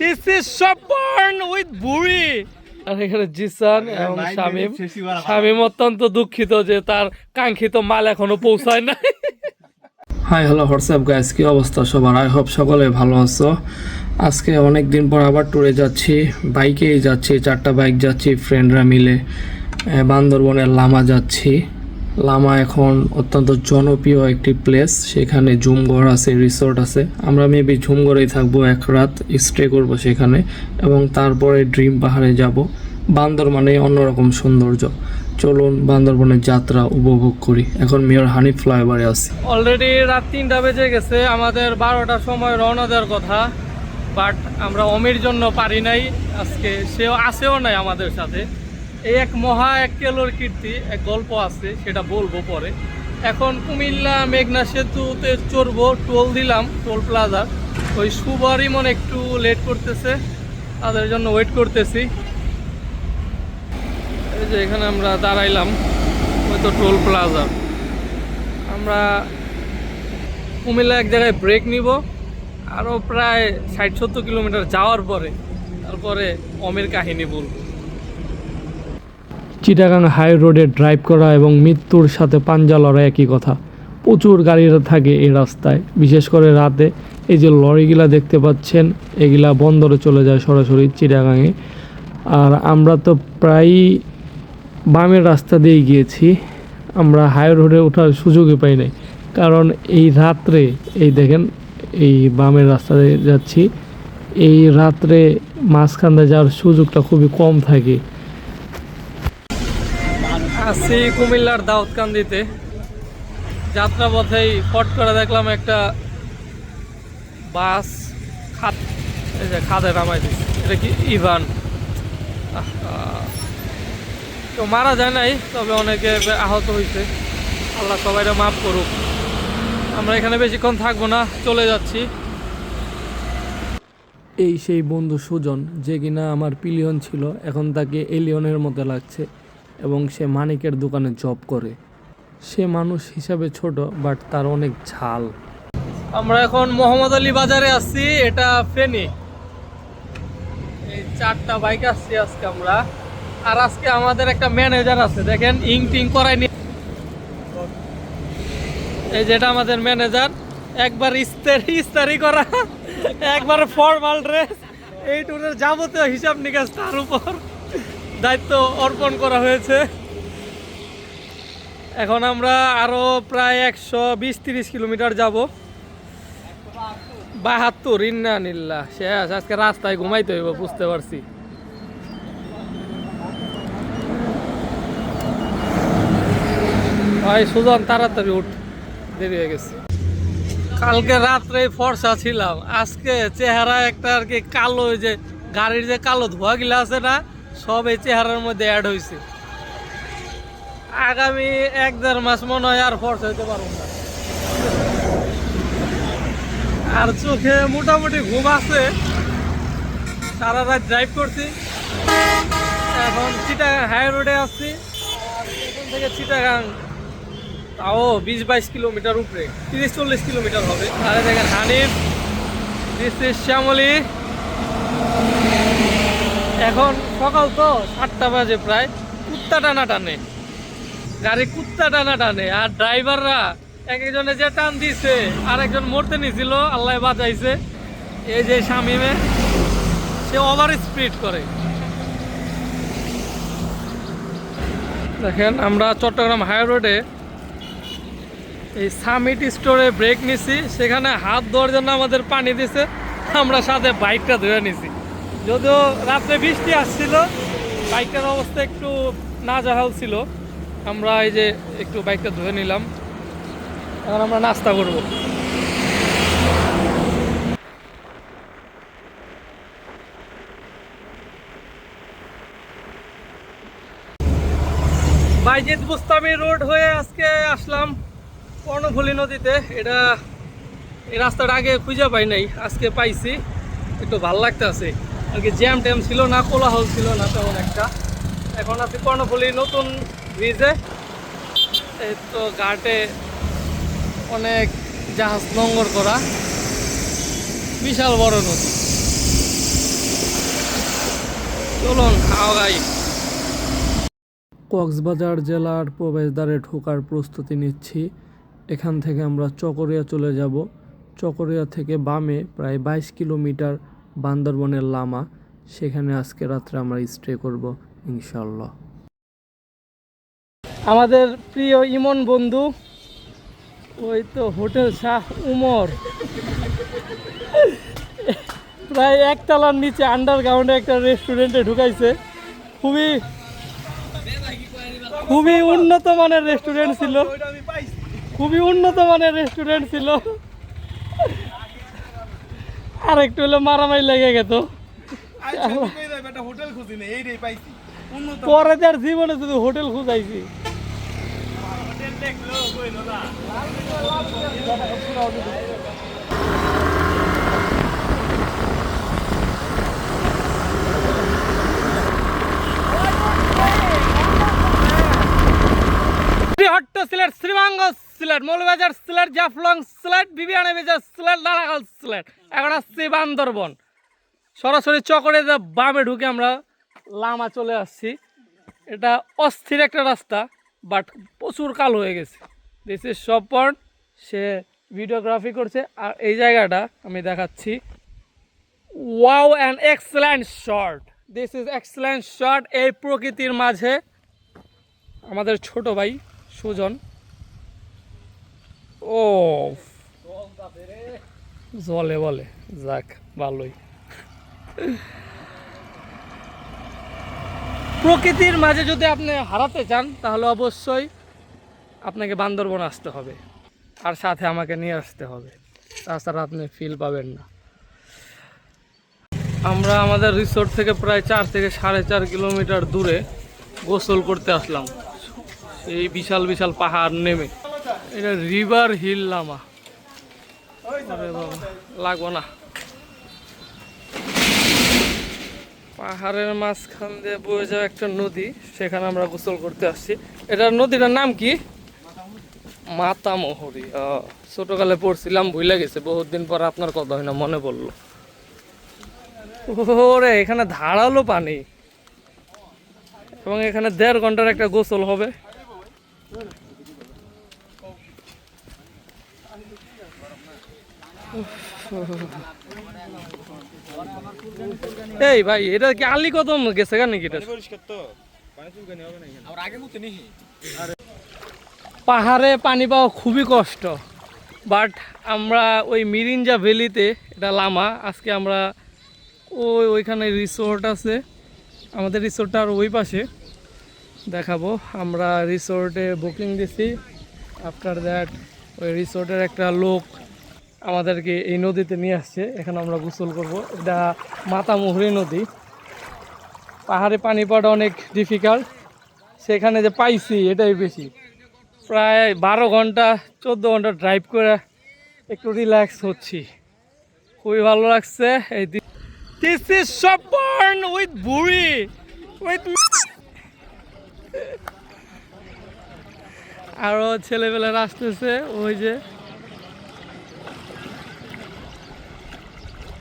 This is সপর্ন with বুড়ি আর এখানে জিসান এবং শামিম। শামিম অত্যন্ত দুঃখিত যে তার কাঙ্ক্ষিত মাল এখনও পৌঁছায় নাই। হাই হ্যালো হোয়াটসঅ্যাপ গাইস কি অবস্থা সবার? আই হোপ সকলে ভালো আছো। আজকে অনেক দিন পর আবার ট্যুরে যাচ্ছি। বাইকেই যাচ্ছি চারটা বাইক যাচ্ছি ফ্রেন্ডরা মিলে বান্দরবনের লামা যাচ্ছি। লামা এখন অত্যন্ত জনপ্রিয় একটি প্লেস সেখানে ঝুমঘর আছে রিসোর্ট আছে। আমরা মেবি ঝুমঘরেই থাকব, এক রাত স্টে করব সেখানে এবং তারপরে ড্রিম পাহাড়ে যাব। বান্দরবানে অন্যরকম সৌন্দর্য। চলুন বান্দরবনের যাত্রা উপভোগ করি। এখন মেয়র হানিফ ফ্লাইওভারে আছি। অলরেডি রাত তিনটা বেজে গেছে, আমাদের বারোটার সময় রওনা দেওয়ার কথা বাট আমরা অমির জন্য পারি নাই, আজকে সেও আসেও নাই আমাদের সাথে। এই এক মহা এক কেলোর কীর্তি, এক গল্প আছে, সেটা বলব পরে। এখন কুমিল্লা মেঘনা সেতুতে চড়বো, টোল দিলাম, টোল প্লাজা। ওই সুবারই মনে একটু লেট করতেছে, তাদের জন্য ওয়েট করতেছি। এই যে এখানে আমরা দাঁড়াইলাম, ওই তো টোল প্লাজা। আমরা কুমিল্লা এক জায়গায় ব্রেক নিব আরও প্রায় ষাট সত্তর কিলোমিটার যাওয়ার পরে, তারপরে অমের কাহিনী বলব। চিটাগাং হাই রোডে ড্রাইভ করা এবং মৃত্যুর সাথে পাঞ্জা লড়া একই কথা। প্রচুর গাড়িরা থাকে এই রাস্তায়। বিশেষ করে রাতে এই যে লরিগুলা দেখতে পাচ্ছেন, এগুলা বন্দরে চলে যায় সরাসরি চিটাগাংয়ে আর আমরা তো প্রায়ই বামের রাস্তা দিয়ে গিয়েছি। আমরা হাই রোডে ওঠার সুযোগই পাই নাই। কারণ এই রাত্রে, এই দেখেন, এই বামের রাস্তা দিয়ে যাচ্ছি। এই রাত্রে মাঝখানে যাওয়ার সুযোগটা খুবই কম থাকে। আছি কুমিল্লার দাউদকান্দিতে। যাত্রা পথেই ফট করে দেখলাম একটা বাস খাদ এই যে খাদে নামাই দিচ্ছে এটা কি ইভান? তো মারা যায় নাই, তবে অনেকে আহত হয়েছে আল্লাহ সবাইটা মাফ করুক। আমরা এখানে বেশিক্ষণ থাকব না, চলে যাচ্ছি। এই সেই বন্ধু সুজন, যে কিনা আমার পিলিয়ন ছিল, এখন তাকে এলিয়নের মতো লাগছে। এবং সে মানিকের দোকানে জব করে। সে মানুষ হিসাবে ছোট বাট তার অনেক ঝাল। আমরা এখন মোহাম্মদ আলী বাজারে আসছি এটা ফেনী। এই চারটা বাইক আসছি আজকে আমরা। আর আজকে আমাদের একটা ম্যানেজার আছে, দেখেন, ইং টিং করায়নি এই যেটা আমাদের ম্যানেজার, একবার ইস্তারি ইস্তারি করা, একবার ফর্মাল ড্রেস এই ট্যুরের যাবতীয় হিসাব নিকাশ তার উপর। দায়িত্ব অর্পণ করা হয়েছে। এখন আমরা আরও প্রায় একশো বিশ তিরিশ কিলোমিটার যাব। বাহাত্তর, ইন্না নিল্লা শেষ, আজকে রাস্তায় ঘুমাইতে হইব, বুঝতে পারছি। ভাই, সুজন, তাড়াতাড়ি উঠ, দেরি হয়ে গেছে। কালকে রাত্রে ফর্সা ছিলাম, আজকে চেহারা একটা আর কি কালো যে গাড়ির যে কালো ধোয়া গিলা আছে না সব এই চেহারার মধ্যে অ্যাড হয়েছে আগামী এক দেড় মাস মনে হয় আর ফর্স হইতে পারব না। আর চোখে মোটামুটি ঘুম আছে। সারা রাত ড্রাইভ করছি। এখন চিটাগাং হাই রোডে আসছি। এখান থেকে চিটাগাং, তাও বিশ বাইশ কিলোমিটার উপরে, তিরিশ চল্লিশ কিলোমিটার হবে। এই দেখেন হানিফ দিস ইজ শ্যামলি। এখন সকাল তো সাতটা বাজে প্রায়, কুত্তা টানা টানে। গাড়ি কুত্তা টানা টানে, আর ড্রাইভাররা এক একজনে যে টান দিছে আর একজন মরতে নিছিল, আল্লাহ বাঁচাইছে। এই যে শামিমে সে ওভার স্পিড করে। দেখেন, আমরা চট্টগ্রাম হাই রোডে এই সামিট স্টোরে ব্রেক নিছি, সেখানে হাত ধোয়ার জন্য আমাদের পানি দিছে, আমরা সাথে বাইকটা ধুয়ে নিছি। যদিও রাত্রে বৃষ্টি আসছিল বাইকটার অবস্থা একটু নাজাহাল ছিল। আমরা এই যে একটু বাইকটা ধুয়ে নিলাম। এখন আমরা নাস্তা করব। বাইজিৎ বুস্তামি রোড হয়ে আজকে আসলাম কর্ণফুলী নদীতে। এটা এই রাস্তাটা আগে খুঁজে পাই নাই, আজকে পাইছি। একটু ভালো লাগতেছে। আর কি জ্যাম ট্যাম ছিল না, কোলাহল ছিল না তেমন একটা। এখন আছি কর্ণফুলী নতুন ব্রিজে এই তো ঘাটে অনেক জাহাজ নোংর করা। বিশাল বড় নদী। চলুন আগাই কক্সবাজার জেলার প্রবেশদ্বারে ঢোকার প্রস্তুতি নিচ্ছি। এখান থেকে আমরা চকরিয়া চলে যাব। চকরিয়া থেকে বামে প্রায় বাইশ কিলোমিটার বান্দরবনের লামা। সেখানে আজকে রাত্রে আমরা স্টে করব ইনশাল্লাহ আমাদের প্রিয় ইমন বন্ধু, ওই তো হোটেল শাহ উমর। প্রায় একতলার নিচে আন্ডারগ্রাউন্ডে একটা রেস্টুরেন্টে ঢুকাইছে। খুবই খুবই উন্নত মানের রেস্টুরেন্ট ছিল। খুবই উন্নত মানের রেস্টুরেন্ট ছিল। আর একটু হলে মারামারি লেগে গেত পরে তার জীবনে শুধু হোটেল খুঁজাইছি। হট্ট সিলেট শ্রীমাঙ্গ সিলেট মৌলবাজার সিলেট, জাফলং সিলেট, বিবিয়ানা বেজার সিলেট লালাগাল সিলেট। এখন আসছি বান্দরবন। সরাসরি চকরে যা বামে ঢুকে আমরা লামা চলে আসছি। এটা অস্থির একটা রাস্তা, বাট প্রচুর কাল হয়ে গেছে। দিস ইজ সপন সে ভিডিওগ্রাফি করছে। আর এই জায়গাটা আমি দেখাচ্ছি। Wow and excellent shot this is excellent shot এই প্রকৃতির মাঝে। আমাদের ছোট ভাই সুজন। ও জলে বলে, যাক, ভালোই। প্রকৃতির মাঝে যদি আপনি হারাতে চান, তাহলে অবশ্যই আপনাকে বান্দরবন আসতে হবে। আর সাথে আমাকে নিয়ে আসতে হবে। তাছাড়া আপনি ফিল পাবেন না। আমরা আমাদের রিসোর্ট থেকে প্রায় চার থেকে সাড়ে চার কিলোমিটার দূরে গোসল করতে আসলাম। এই বিশাল বিশাল পাহাড় নেমে। এটা রিভার হিল লামা লাগবো না। পাহাড়ের মাঝখান দিয়ে বয়ে যাওয়া একটা নদী, সেখানে আমরা গোসল করতে আসছি। এটার নদীটার নাম কি? মাতামহরি। ছোটকালে পড়ছিলাম, ভুলে গেছে, বহুত দিন পর আপনার কথা হয় না, মনে পড়ল। ওরে, এখানে ধারালো পানি। এবং এখানে দেড় ঘণ্টার একটা গোসল হবে। এই ভাই, এটা কি আলি কদম গেছে কেন নাকি এটা? পাহাড়ে পানি পাওয়া খুবই কষ্ট বাট আমরা ওই মিরিঞ্জা ভ্যালিতে, এটা লামা, আজকে আমরা ওই ওইখানে রিসোর্ট আছে, আমাদের রিসোর্টটা আর ওই পাশে। দেখাবো, আমরা রিসোর্টে বুকিং দিছি আফটার দ্যাট ওই রিসোর্টের একটা লোক আমাদেরকে এই নদীতে নিয়ে আসছে। এখানে আমরা গোসল করব। এটা মাতামুহুরি নদী। পাহাড়ে পানি পাওয়াটা অনেক ডিফিকাল্ট সেখানে যে পাইছি, এটাই বেশি। প্রায় বারো ঘণ্টা, চোদ্দ ঘণ্টা ড্রাইভ করে একটু রিল্যাক্স হচ্ছি। খুবই ভালো লাগছে এই দিস ইজ সবর্ন উইথ বুড়ি উইথ আরও ছেলেবেলারা আসতেছে, ওই যে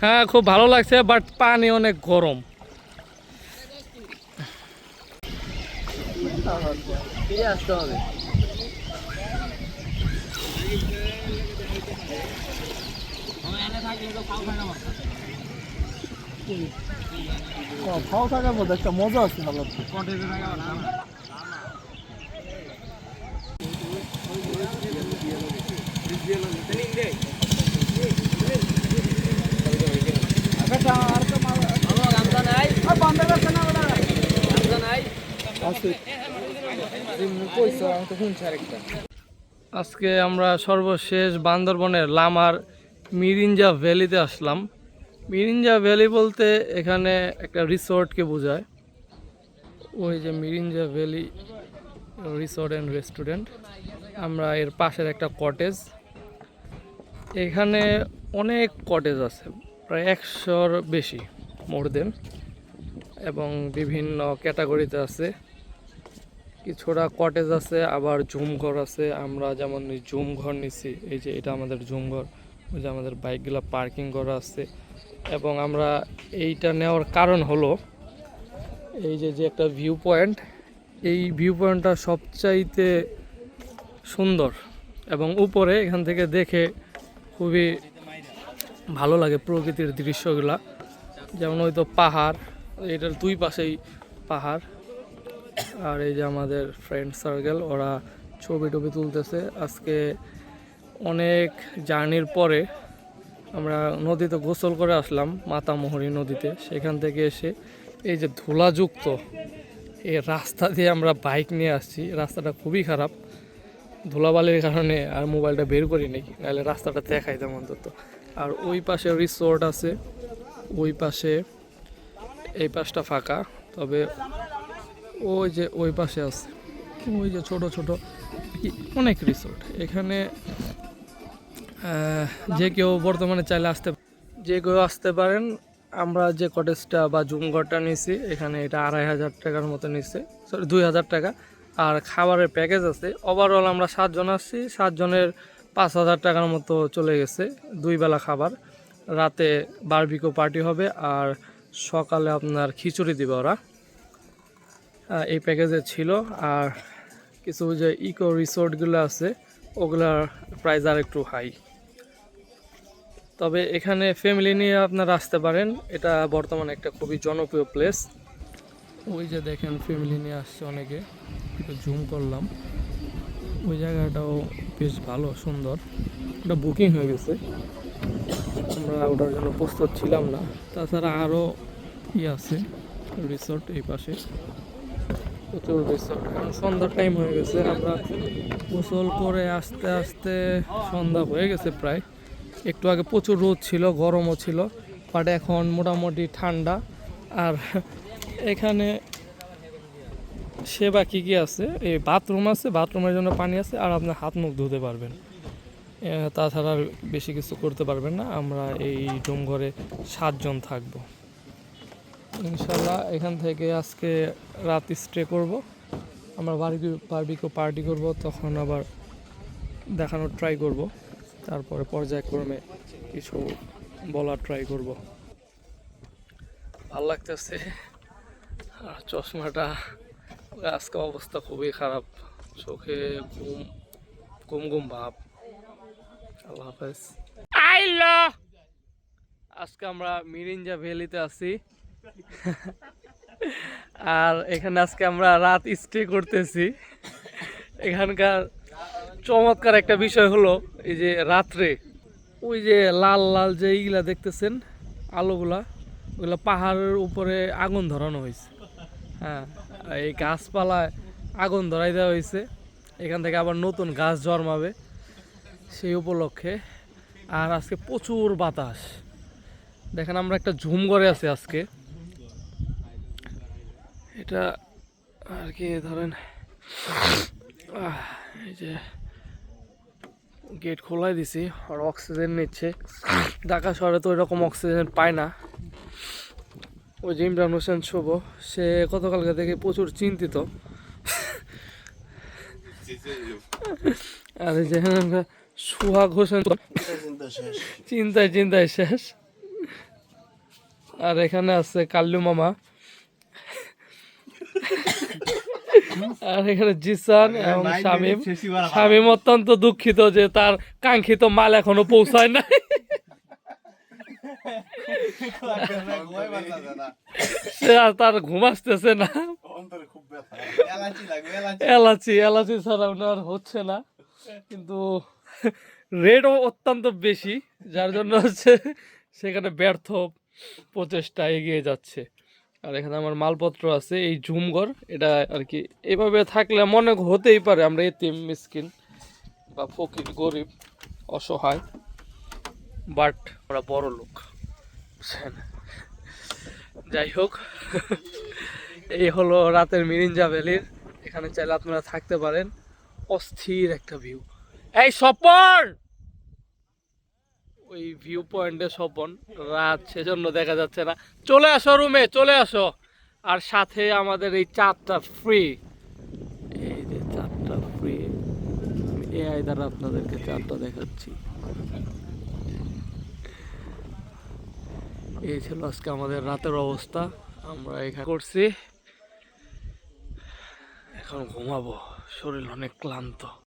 হ্যাঁ খুব ভালো লাগছে বাট পানি অনেক গরম। খাওয়া থাকার মজা আছে ভালো আজকে আমরা সর্বশেষ বান্দরবনের লামার মিরিঞ্জা ভ্যালিতে আসলাম। মিরিঞ্জা ভ্যালি বলতে এখানে একটা রিসোর্টকে বোঝায়। ওই যে Mirinja valley resort and restaurant. আমরা এর পাশের একটা কটেজ। এখানে অনেক কটেজ আছে। প্রায় একশোর বেশি মোর দেন। এবং বিভিন্ন ক্যাটাগরিতে আছে। কিছুটা কটেজ আছে, আবার জুম ঘর আছে। আমরা যেমন জুম ঘর নিছি, এই যে এটা আমাদের জুম ঘর ওই যে আমাদের বাইকগুলো পার্কিং করা আছে। এবং আমরা এইটা নেওয়ার কারণ হলো, এই যে যে একটা ভিউ পয়েন্ট এই ভিউ পয়েন্টটা সবচাইতে সুন্দর এবং উপরে এখান থেকে দেখে খুবই ভালো লাগে প্রকৃতির দৃশ্যগুলা। যেমন হয়তো পাহাড়, এটার দুই পাশেই পাহাড়। আর এই যে আমাদের ফ্রেন্ড সার্কেল ওরা ছবি টবি তুলতেছে। আজকে অনেক জার্নির পরে আমরা নদীতে গোসল করে আসলাম, মাতামোহরি নদীতে। সেখান থেকে এসে এই যে ধুলাযুক্ত এই রাস্তা দিয়ে আমরা বাইক নিয়ে আসছি। রাস্তাটা খুবই খারাপ। ধুলাবালির কারণে আর মোবাইলটা বের করি নেই নাহলে রাস্তাটা দেখাইতাম অন্তত। আর ওই পাশে রিসোর্ট আছে। ওই পাশে এই পাশটা ফাঁকা, তবে ওই যে ওই পাশে আছে। ওই যে ছোট ছোট অনেক রিসোর্ট এখানে যে কেউ বর্তমানে চাইলে আসতে যে কেউ আসতে পারেন। আমরা যে কটেজটা বা জুম ঘরটা নিয়েছি, এখানে এটা আড়াই হাজার টাকার মতো নিচ্ছে সরি দুই হাজার টাকা। আর খাবারের প্যাকেজ আছে। ওভারঅল আমরা সাতজন আসছি। সাতজনের পাঁচ হাজার টাকার মতো চলে গেছে, দুই বেলা খাবার। রাতে বারবিকো পার্টি হবে আর সকালে আপনার খিচুড়ি দিবে ওরা। এই প্যাকেজে ছিল। আর কিছু যে ইকো রিসোর্টগুলো আছে, ওগুলার প্রাইস আর একটু হাই তবে এখানে ফ্যামিলি নিয়ে আপনারা আসতে পারেন। এটা বর্তমানে একটা খুবই জনপ্রিয় প্লেস ওই যে দেখেন ফ্যামিলি নিয়ে আসছে অনেকে। একটু জুম করলাম। ওই জায়গাটাও বেশ ভালো, সুন্দর। ওটা বুকিং হয়ে গেছে। আমরা ওটার জন্য প্রস্তুত ছিলাম না। তাছাড়া আরও ই আছে রিসোর্ট এই পাশে। প্রচুর রিসোর্ট এখন সন্ধ্যার টাইম হয়ে গেছে। আমরা গোসল করে আস্তে আস্তে সন্ধ্যা হয়ে গেছে প্রায়। একটু আগে প্রচুর রোদ ছিল, গরমও ছিল বাট এখন মোটামুটি ঠান্ডা। আর এখানে সেবা কী কী আছে? এই বাথরুম আছে বাথরুমের জন্য পানি আছে আর আপনি হাত মুখ ধুতে পারবেন। তাছাড়া বেশি কিছু করতে পারবেন না, আমরা এই ডুম ঘরে সাতজন থাকব। ইনশাল্লাহ এখান থেকে আজকে রাত স্টে করব। আমরা বারবিকিউ বারবিকিউ পার্টি করব, তখন আবার দেখানোর ট্রাই করব। তারপরে পর্যায়ক্রমে কিছু বলার ট্রাই করব। ভালো লাগতেছে। আর চশমাটা আজকে অবস্থা খুবই খারাপ। চোখে ঘুম ঘুম ঘুম ভাব। আল্লাহ হাফেজ। আইলো আজকে আমরা মিরিঞ্জা ভ্যালিতে আছি। আর এখানে আজকে আমরা রাত স্টে করতেছি। এখানকার চমৎকার একটা বিষয় হলো এই যে রাত্রে ওই যে লাল লাল যে এইগুলা দেখতেছেন আলোগুলা ওগুলা পাহাড়ের উপরে আগুন ধরানো হয়েছে। হ্যাঁ এই গাছপালায় আগুন ধরাই দেওয়া হয়েছে। এখান থেকে আবার নতুন গাছ জন্মাবে সেই উপলক্ষে। আর আজকে প্রচুর বাতাস। দেখেন, আমরা একটা ঝুম করে আছি আজকে। এটা আর কি, ধরেন এই যে গেট খোলাই দিছি, আর অক্সিজেন নিচ্ছে। ঢাকা শহরে তো এরকম অক্সিজেন পায় না। ওই যে ইমরান হোসেন শুভ সে গতকালকে থেকে প্রচুর চিন্তিত। আর এই যে সুহাগ হোসেন চিন্তায় চিন্তায় শেষ। আর এখানে আছে কাল্লু মামা। আর এখানে জিসান এবং শামিম। শামিম অত্যন্ত দুঃখিত যে তার কাঙ্ক্ষিত মাল এখনও পৌঁছায় নাই। সে আর তার ঘুম আসতেছে না এলাচি এলাচি ছাড়া ওনার হচ্ছে না কিন্তু রেটও অত্যন্ত বেশি যার জন্য হচ্ছে সেখানে ব্যর্থ প্রচেষ্টা এগিয়ে যাচ্ছে। আর এখানে আমার মালপত্র আছে এই ঝুমঘর। এটা আর কি এভাবে থাকলে মনে হতেই পারে আমরা এতিম মিসকিন বা ফকির গরিব অসহায়। বাট ওরা বড় লোক? যাই হোক, এই হলো রাতের মিরিঞ্জা ভ্যালির। এখানে চাইলে আপনারা থাকতে পারেন। অস্থির একটা ভিউ এই স্বপন! ওই ভিউ পয়েন্টে স্বপন। রাত, সেজন্য দেখা যাচ্ছে না। চলে আসো রুমে চলে আসো। আর সাথে আমাদের এই চারটা ফ্রি এই যে চারটা ফ্রি এআই দ্বারা আপনাদেরকে চারটা দেখাচ্ছি। এই ছিল আজকে আমাদের রাতের অবস্থা। আমরা এখানে করছি। এখন ঘুমাবো শরীর অনেক ক্লান্ত।